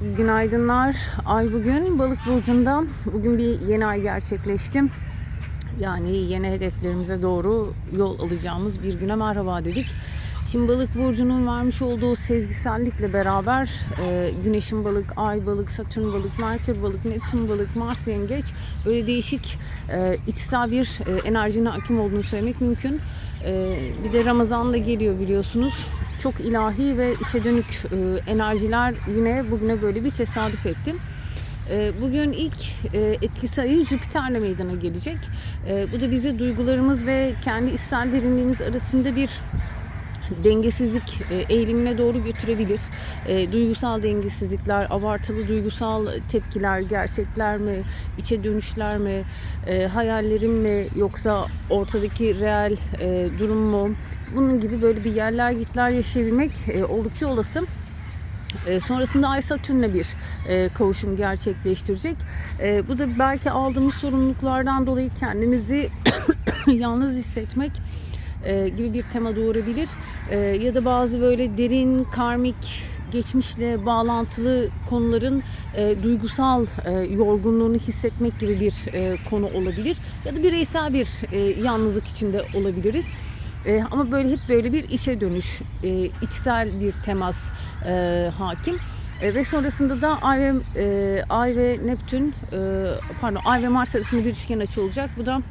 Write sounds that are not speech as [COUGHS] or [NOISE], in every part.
Günaydınlar. Ay bugün balık burcunda. Bugün bir yeni ay gerçekleşti. Yani yeni hedeflerimize doğru yol alacağımız bir güne merhaba dedik. Şimdi balık burcunun vermiş olduğu sezgisellikle beraber e, güneşin balık, ay balık, satürn balık, merkür balık, neptün balık, mars yengeç böyle değişik e, içsel bir e, enerjinin hakim olduğunu söylemek mümkün. E, bir de Ramazan da geliyor biliyorsunuz çok ilahi ve içe dönük e, enerjiler yine bugüne böyle bir tesadüf etti. E, Bugün ilk e, etkisi ayı Jüpiter'le meydana gelecek. E, Bu da bizi duygularımız ve kendi içsel derinliğimiz arasında bir dengesizlik e, eğilimine doğru götürebilir. E, duygusal dengesizlikler, abartılı duygusal tepkiler, gerçekler mi, içe dönüşler mi, e, hayallerim mi yoksa ortadaki reel e, durum mu? Bunun gibi böyle bir yerler gitler yaşayabilmek oldukça olası. Sonrasında Ay Satürn'le bir kavuşum gerçekleştirecek. Bu da belki aldığımız sorumluluklardan dolayı kendimizi [COUGHS] yalnız hissetmek e, gibi bir tema doğurabilir. E, ya da bazı böyle derin karmik geçmişle bağlantılı konuların e, duygusal yorgunluğunu hissetmek gibi bir konu olabilir. Ya da bireysel bir yalnızlık içinde olabiliriz. E, ama böyle hep böyle bir içe dönüş, e, içsel bir temas e, hakim. E, ve sonrasında da Ay ve, e, Ay ve Neptün, e, pardon Ay ve Mars arasında bir üçgen açı olacak. Bu da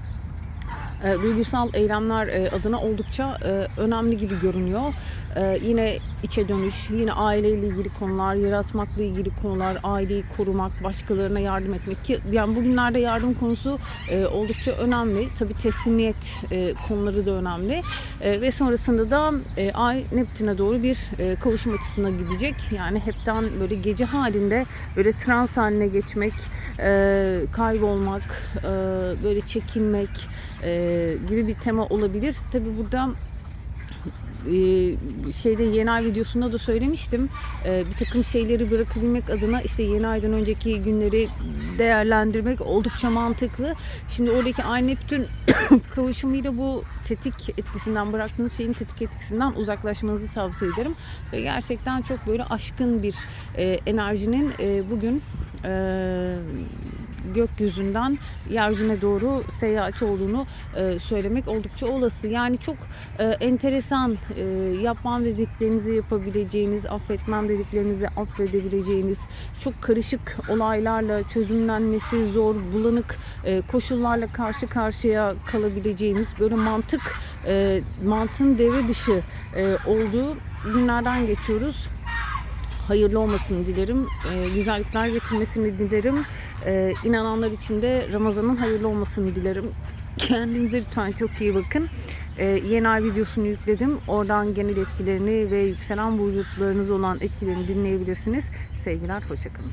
e, duygusal eylemler e, adına oldukça e, önemli gibi görünüyor. E, yine içe dönüş, yine aileyle ilgili konular, yaratmakla ilgili konular, aileyi korumak, başkalarına yardım etmek ki yani bugünlerde yardım konusu e, oldukça önemli. Tabii teslimiyet e, konuları da önemli. E, ve sonrasında da e, Ay Neptün'e doğru bir e, kavuşum açısına gidecek. Yani hepten böyle gece halinde böyle trans haline geçmek, e, kaybolmak, e, böyle çekinmek e, gibi bir tema olabilir. Tabii burada e, şeyde yeni ay videosunda da söylemiştim. E, bir takım şeyleri bırakabilmek adına işte yeni aydan önceki günleri değerlendirmek oldukça mantıklı. Şimdi oradaki ay Neptün [COUGHS] kavuşumuyla bu tetik etkisinden bıraktığınız şeyin tetik etkisinden uzaklaşmanızı tavsiye ederim. Ve gerçekten çok böyle aşkın bir e, enerjinin e, bugün e, gökyüzünden yeryüzüne doğru seyahati olduğunu e, söylemek oldukça olası. Yani çok e, enteresan e, yapmam dediklerinizi yapabileceğiniz, affetmem dediklerinizi affedebileceğiniz, çok karışık olaylarla çözümlenmesi zor, bulanık e, koşullarla karşı karşıya kalabileceğiniz böyle mantık e, mantığın devre dışı e, olduğu günlerden geçiyoruz hayırlı olmasını dilerim. E, güzellikler getirmesini dilerim. E, inananlar için de Ramazan'ın hayırlı olmasını dilerim. Kendinize lütfen çok iyi bakın. E, yeni ay videosunu yükledim. Oradan genel etkilerini ve yükselen burçlarınız olan etkilerini dinleyebilirsiniz. Sevgiler, hoşçakalın.